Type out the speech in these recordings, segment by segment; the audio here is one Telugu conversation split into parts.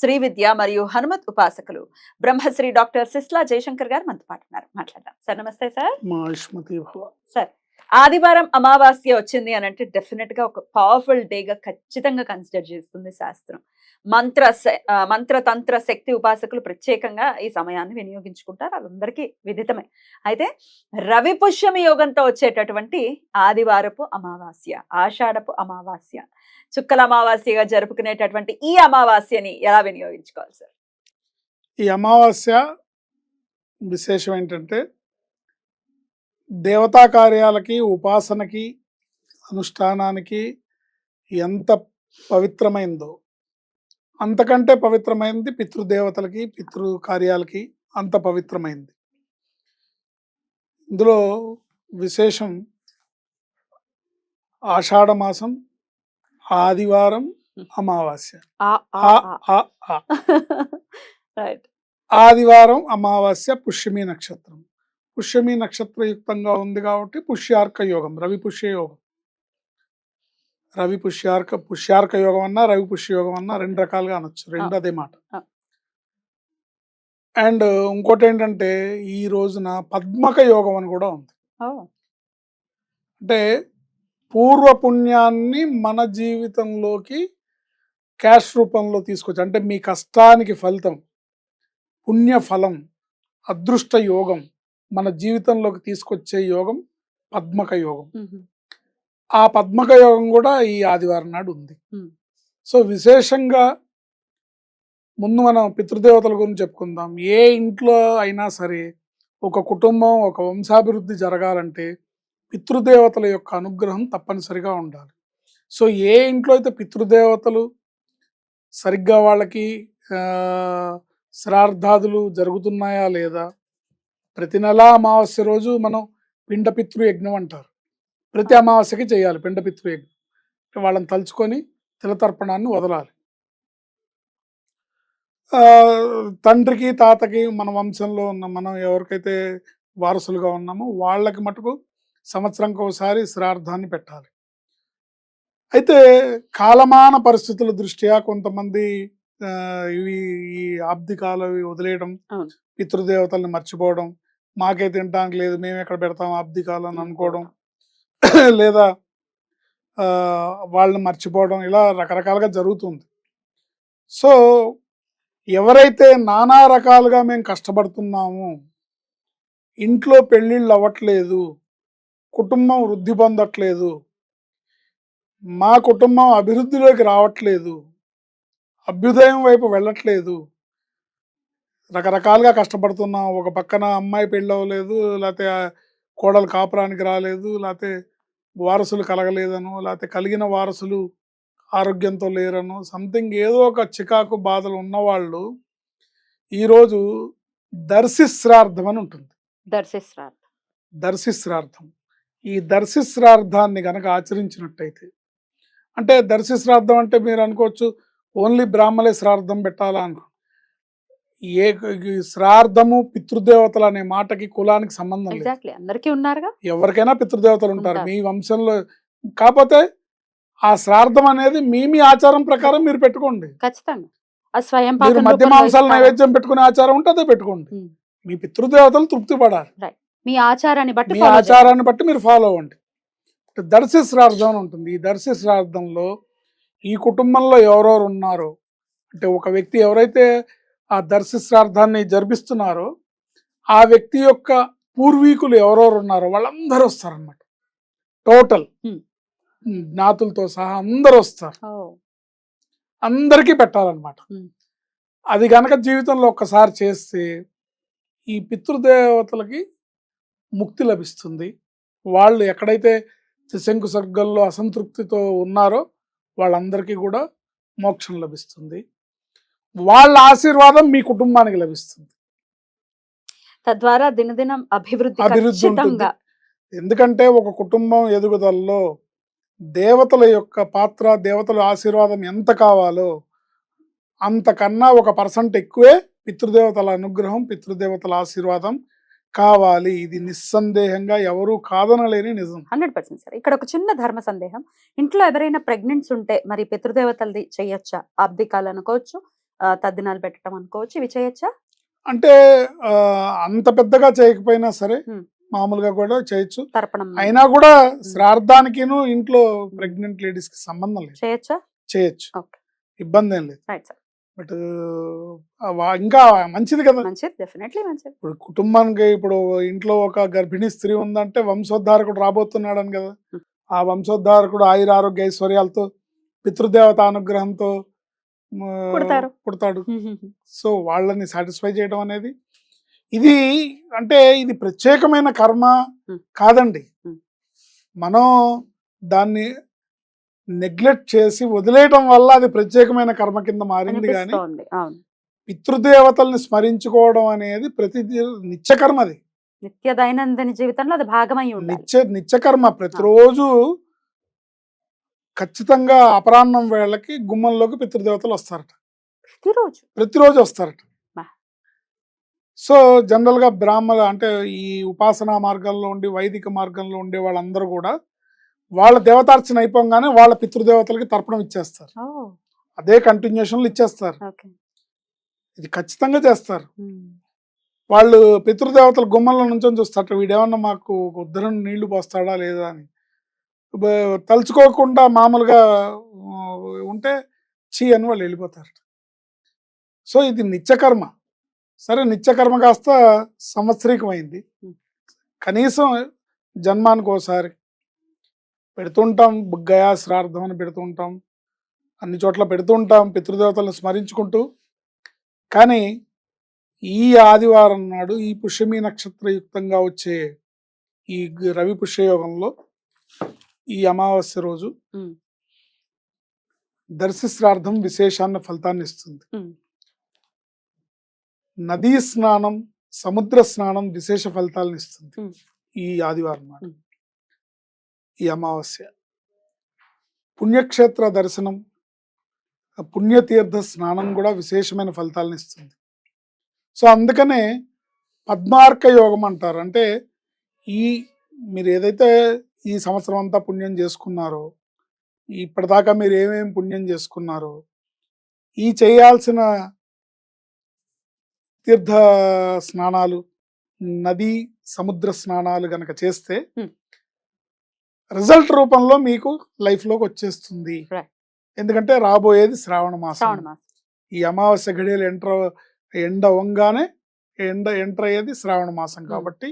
Shri Vidya మరియు హనుమత్ ఉపాసకులు బ్రహ్మశ్రీ డాక్టర్ సిస్లా జయశంకర్ గారు మనతో పాటు ఉన్నారు. మాట్లాడదాం. సార్ నమస్తే సార్. సార్ ఆదివారం అమావాస్య వచ్చింది అని అంటే డెఫినెట్గా ఒక పవర్ఫుల్ డేగా ఖచ్చితంగా కన్సిడర్ చేస్తుంది శాస్త్రం. మంత్ర శ- మంత్ర తంత్ర శక్తి ఉపాసకులు ప్రత్యేకంగా ఈ సమయాన్ని వినియోగించుకుంటారు. వాళ్ళందరికీ విదితమే. అయితే రవి పుష్యమి యోగంతో వచ్చేటటువంటి ఆదివారపు అమావాస్య ఆషాఢపు అమావాస్య చుక్కల అమావాస్యగా జరుపుకునేటటువంటి ఈ అమావాస్యని ఎలా వినియోగించుకోవాలి సార్? ఈ అమావాస్య విశేషం ఏంటంటే దేవతా కార్యాలకి ఉపాసనకి అనుష్ఠానానికి ఎంత పవిత్రమైందో. అంతకంటే పవిత్రమైంది పితృదేవతలకి పితృ కార్యాలకి అంత పవిత్రమైంది. ఇందులో విశేషం ఆషాఢ మాసం ఆదివారం అమావాస్య. ఆదివారం అమావాస్య పుష్యమి నక్షత్రం. పుష్యమి నక్షత్రయుక్తంగా ఉంది కాబట్టి పుష్యార్క యోగం రవి పుష్య యోగం. రవి పుష్యార్క పుష్యార్క యోగం అన్నా రవి పుష్య యోగం అన్నా రెండు రకాలుగా అనొచ్చు రెండు అదే మాట. అండ్ ఇంకోటి ఏంటంటే ఈ రోజున పద్మక యోగం అని కూడా ఉంది. అంటే పూర్వ పుణ్యాన్ని మన జీవితంలోకి క్యాష్ రూపంలో తీసుకొచ్చి అంటే మీ కష్టానికి ఫలితం పుణ్య ఫలం అదృష్ట యోగం మన జీవితంలోకి తీసుకొచ్చే యోగం పద్మక యోగం. ఆ పద్మక యోగం కూడా ఈ ఆదివారం నాడు ఉంది. సో విశేషంగా ముందు మనం పితృదేవతల గురించి చెప్పుకుందాం. ఏ ఇంట్లో అయినా సరే ఒక కుటుంబం ఒక వంశాభివృద్ధి జరగాలంటే పితృదేవతల యొక్క అనుగ్రహం తప్పనిసరిగా ఉండాలి. సో ఏ ఇంట్లో అయితే పితృదేవతలు సరిగ్గా వాళ్ళకి శ్రార్థాదులు జరుగుతున్నాయా లేదా ప్రతి నెల అమావాస్య రోజు మనం పిండ పితృ యజ్ఞం అంటారు. ప్రతి అమావాస్యకి చేయాలి పిండ పితృ యజ్ఞం వాళ్ళని తలుచుకొని తిలతర్పణాన్ని వదలాలి. తండ్రికి తాతకి మన వంశంలో ఉన్న మనం ఎవరికైతే వారసులుగా ఉన్నామో వాళ్ళకి మటుకు సంవత్సరంకి ఒకసారి శ్రార్థాన్ని పెట్టాలి. అయితే కాలమాన పరిస్థితుల దృష్ట్యా కొంతమంది ఇవి ఈ ఆబ్దికాలు వదిలేయడం. పితృదేవతల్ని మర్చిపోవడం మాకే తినడానికి లేదు మేము ఎక్కడ పెడతాం ఆబ్దికాలు అని అనుకోవడం. లేదా వాళ్ళని మర్చిపోవడం ఇలా రకరకాలుగా జరుగుతుంది. సో ఎవరైతే నానా రకాలుగా మేము కష్టపడుతున్నాము ఇంట్లో పెళ్ళిళ్ళు అవ్వట్లేదు కుటుంబం వృద్ధి పొందట్లేదు మా కుటుంబం అభివృద్ధిలోకి రావట్లేదు అభ్యుదయం వైపు వెళ్ళట్లేదు రకరకాలుగా కష్టపడుతున్నాం. ఒక పక్కన అమ్మాయి పెళ్ళి అవ్వలేదు లేకపోతే కోడలు కాపురానికి రాలేదు లేకపోతే వారసులు కలగలేదను లేకపోతే కలిగిన వారసులు ఆరోగ్యంతో లేరను సంథింగ్ ఏదో ఒక చికాకు బాధలు ఉన్నవాళ్ళు ఈరోజు దర్శిశ్రార్థం అని ఉంటుంది. దర్శిస్తారు దర్శిశ్రార్థం ఈ దర్శిశ్రార్థాన్ని గనక ఆచరించినట్టయితే అంటే దర్శిశ్రార్థం అంటే మీరు అనుకోవచ్చు ఓన్లీ బ్రాహ్మలే శ్రార్థం పెట్టాలా అనుకో ఏ శ్రార్థము పితృదేవతలు అనే మాటకి కులానికి సంబంధం లేదు. అందరికీ ఉన్నారుగా? ఎవరికైనా పితృదేవతలు ఉంటారు. మీ వంశంలో కాకపోతే ఆ శ్రార్థం అనేది మీ మీ ఆచారం ప్రకారం మీరు పెట్టుకోండి. ఖచ్చితంగా. మీరు మధ్య మాంసాలు. నైవేద్యం పెట్టుకునే ఆచారం ఉంటే అదే పెట్టుకోండి. మీ పితృదేవతలు తృప్తి పడాలి మీ ఆచారాన్ని బట్టి మీ. ఆచారాన్ని బట్టి మీరు ఫాలో అవ్వండి. దర్శి శ్రార్థం అని ఉంటుంది. ఈ దర్శి శ్రార్థంలో ఈ కుటుంబంలో ఎవరెవరు ఉన్నారో అంటే ఒక వ్యక్తి ఎవరైతే ఆ దర్శి శ్రార్థాన్ని జరిపిస్తున్నారో. ఆ వ్యక్తి యొక్క పూర్వీకులు ఎవరెవరు ఉన్నారో వాళ్ళందరూ వస్తారన్నమాట. టోటల్. జ్ఞాతులతో సహా అందరూ వస్తారు. అందరికీ పెట్టాలన్నమాట. అది గనక జీవితంలో ఒక్కసారి చేస్తే ఈ పితృదేవతలకి ముక్తి లభిస్తుంది. వాళ్ళు ఎక్కడైతే శంకు సర్గంలో అసంతృప్తితో ఉన్నారో వాళ్ళందరికీ కూడా మోక్షం లభిస్తుంది. వాళ్ళ ఆశీర్వాదం మీ కుటుంబానికి లభిస్తుంది. తద్వారా దినదినం అభివృద్ధి అభివృద్ధి ఎందుకంటే ఒక కుటుంబం ఎదుగుదలలో దేవతల యొక్క పాత్ర దేవతల ఆశీర్వాదం ఎంత కావాలో అంతకన్నా ఒక పర్సెంట్ ఎక్కువే పితృదేవతల అనుగ్రహం పితృదేవతల ఆశీర్వాదం కావాలి. ఇది నిస్సందేహంగా ఎవరూ కాదనలేని నిజం. Hundred percent sir. ఇక్కడ ఒక చిన్న ధర్మ సందేహం. ఇంట్లో ఎవరైనా ప్రెగ్నెంట్స్ ఉంటే మరి పితృదేవతలది చేయొచ్చా? అబ్దికాలు అనుకోవచ్చు తద్దినాలు పెట్టడం అనుకోవచ్చు? ఇవి చేయొచ్చా? అంటే అంత పెద్దగా చేయకపోయినా సరే. మామూలుగా కూడా చేయొచ్చు. అయినా కూడా శ్రార్థానికిను ఇంట్లో ప్రెగ్నెంట్ లేడీస్కి సంబంధం లేదు. చేయొచ్చా? చేయొచ్చు. ఇబ్బంది ఏం లేదు బట్ ఇంకా మంచిది కదా. ఇప్పుడు కుటుంబానికి ఇప్పుడు ఇంట్లో ఒక గర్భిణీ స్త్రీ ఉందంటే వంశోద్ధారకుడు రాబోతున్నాడని కదా. Hmm. ఆ వంశోద్ధారకుడు ఆయుర ఆరోగ్య ఐశ్వర్యాలతో పితృదేవత అనుగ్రహంతో పుడతారు. పుడతాడు. సో వాళ్ళని సాటిస్ఫై చేయడం అనేది ఇది అంటే ఇది ప్రత్యేకమైన కర్మ. కాదండి. మనం దాన్ని నెగ్లెక్ట్ చేసి వదిలేయటం వల్ల అది ప్రత్యేకమైన కర్మ కింద మారింది కానీ పితృదేవతల్ని స్మరించుకోవడం అనేది ప్రతి నిత్యకర్మ అది నిత్య దైనందిన జీవితంలో అది భాగమై నిత్య నిత్యకర్మ ప్రతిరోజు ఖచ్చితంగా అపరాహ్నం వేళకి గుమ్మంలోకి పితృదేవతలు వస్తారట. ప్రతిరోజు? ప్రతిరోజు వస్తారట. సో జనరల్గా బ్రాహ్మణ అంటే ఈ ఉపాసనా మార్గంలో ఉండి వైదిక మార్గంలో ఉండే వాళ్ళందరూ కూడా వాళ్ళ దేవతార్చన అయిపోగానే వాళ్ళ పితృదేవతలకి తర్పణం ఇచ్చేస్తారు. అదే కంటిన్యూషన్లు ఇచ్చేస్తారు. ఇది ఖచ్చితంగా చేస్తారు. వాళ్ళు పితృదేవతల గుమ్మంలో నుంచొని చూస్తారట వీడేమన్నా మాకు ఉద్ధరణ నీళ్ళు పోస్తాడా లేదా అని. తలుచుకోకుండా మామూలుగా ఉంటే చీ అని వాళ్ళు వెళ్ళిపోతారు సో ఇది నిత్యకర్మ. సరే నిత్యకర్మ కాస్త సంవత్సరికమైంది. కనీసం జన్మానికి ఒకసారి పెడుతుంటాం గయా శ్రార్థం అని పెడుతుంటాం అన్ని చోట్ల పెడుతుంటాం పితృదేవతలను స్మరించుకుంటూ. కానీ ఈ ఆదివారం నాడు ఈ పుష్యమి నక్షత్రయుక్తంగా వచ్చే ఈ రవి పుష్యయోగంలో ఈ అమావాస్య రోజు Hmm. దర్శి శ్రార్థం విశేషాన్న ఫలితాన్ని ఇస్తుంది. నదీ స్నానం సముద్ర స్నానం విశేష ఫలితాలను ఇస్తుంది. ఈ ఆదివారం నాడు. ఈ అమావాస్య పుణ్యక్షేత్ర దర్శనం పుణ్యతీర్థ స్నానం కూడా విశేషమైన ఫలితాలను ఇస్తుంది సో అందుకనే పద్మార్క యోగం అంటారు అంటే ఈ మీరు ఏదైతే ఈ సంవత్సరం అంతా పుణ్యం చేసుకున్నారో ఇప్పటిదాకా మీరు ఏమేమి పుణ్యం చేసుకున్నారో ఈ చేయాల్సిన తీర్థ స్నానాలు నది సముద్ర స్నానాలు గనక చేస్తే. రిజల్ట్ రూపంలో మీకు లైఫ్లోకి వచ్చేస్తుంది. ఎందుకంటే రాబోయేది శ్రావణ మాసం ఈ అమావాస్య గడియలు ఎంటర్ ఎండ వంగానే ఎండ ఎంటర్ అయ్యేది శ్రావణ మాసం. కాబట్టి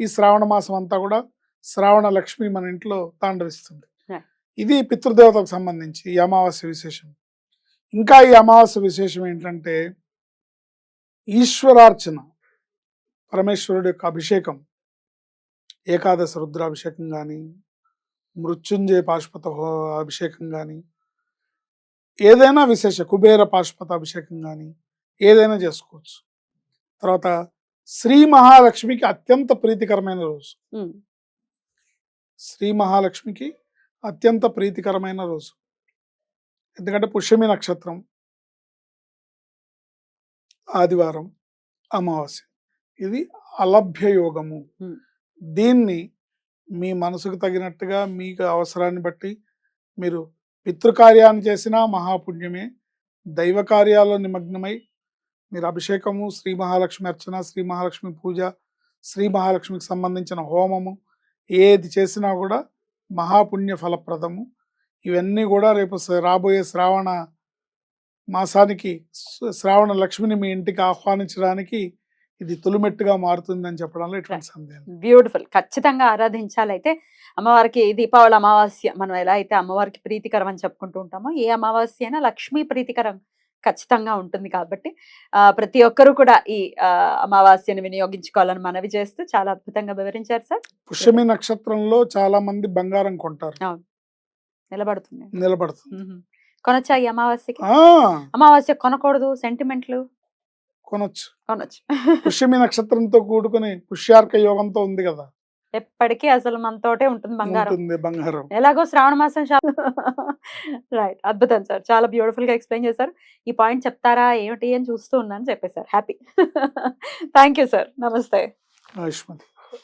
ఈ శ్రావణ మాసం అంతా కూడా శ్రావణ లక్ష్మి మన ఇంట్లో తాండవిస్తుంది. ఇది పితృదేవతకు సంబంధించి ఈ అమావాస్య విశేషం ఇంకా ఈ అమావాస్య విశేషం ఏంటంటే ఈశ్వరార్చన పరమేశ్వరుడు యొక్క అభిషేకం ఏకాదశ రుద్రాభిషేకం కానీ మృత్యుంజయ పాశుపత అభిషేకం కానీ ఏదైనా విశేష కుబేర పాశుపత అభిషేకం కానీ ఏదైనా చేసుకోవచ్చు తర్వాత శ్రీ మహాలక్ష్మికి అత్యంత ప్రీతికరమైన రోజు. శ్రీ మహాలక్ష్మికి అత్యంత ప్రీతికరమైన రోజు. ఎందుకంటే పుష్యమి నక్షత్రం. ఆదివారం అమావాస్య. ఇది అలభ్య యోగము. దీన్ని మీ మనసుకు తగినట్టుగా మీకు అవసరాన్ని బట్టి మీరు పితృకార్యాన్ని చేసినా మహాపుణ్యమే. దైవ కార్యాల్లో నిమగ్నమై మీరు అభిషేకము శ్రీ మహాలక్ష్మి అర్చన శ్రీ మహాలక్ష్మి పూజ శ్రీ మహాలక్ష్మికి సంబంధించిన హోమము ఏది చేసినా కూడా మహాపుణ్య ఫలప్రదము. ఇవన్నీ కూడా రేపు రాబోయే శ్రావణ మాసానికి శ్రావణ లక్ష్మిని మీ ఇంటికి ఆహ్వానించడానికి ఇది తొలిమెట్టుగా మారుతుంది అని చెప్పడంలో ఎటువంటి సందేహం బ్యూటిఫుల్ ఖచ్చితంగా ఆరాధించాలి అయితే అమ్మవారికి దీపావళి అమావాస్య మనం ఎలా అయితే అమ్మవారికి ప్రీతికరం అని చెప్పుకుంటూ ఉంటామో ఏ అమావాస్య అయినా లక్ష్మీ ప్రీతికరం ఖచ్చితంగా ఉంటుంది కాబట్టి ఆ, ప్రతి ఒక్కరూ కూడా ఈ అమావాస్యను వినియోగించుకోవాలని మనవి చేస్తూ చాలా అద్భుతంగా వివరించారు సార్. పుష్యమి నక్షత్రంలో చాలా మంది బంగారం కొంటారు. నిలబడుతుంది. నిలబడుతుంది. కొనొచ్చా ఈ అమావాస్యకి? అమావాస్య కొనకూడదు సెంటిమెంట్లు? కొనొచ్చు. కొనొచ్చు. పుష్యమి నక్షత్రంతో కూడుకుని పుష్యార్క యోగంతో ఉంది కదా. ఎప్పటికీ అసలు మనతోటే ఉంటుంది బంగారం. బంగారం. ఎలాగో శ్రావణ మాసం రైట్ అద్భుతం సార్. చాలా బ్యూటిఫుల్గా ఎక్స్ప్లెయిన్ చేశారు. ఈ పాయింట్ చెప్తారా ఏమిటి అని చూస్తూ ఉన్నాను చెప్పేశారు. హ్యాపీ థ్యాంక్ యూ సార్ నమస్తే. ఆయుష్మతి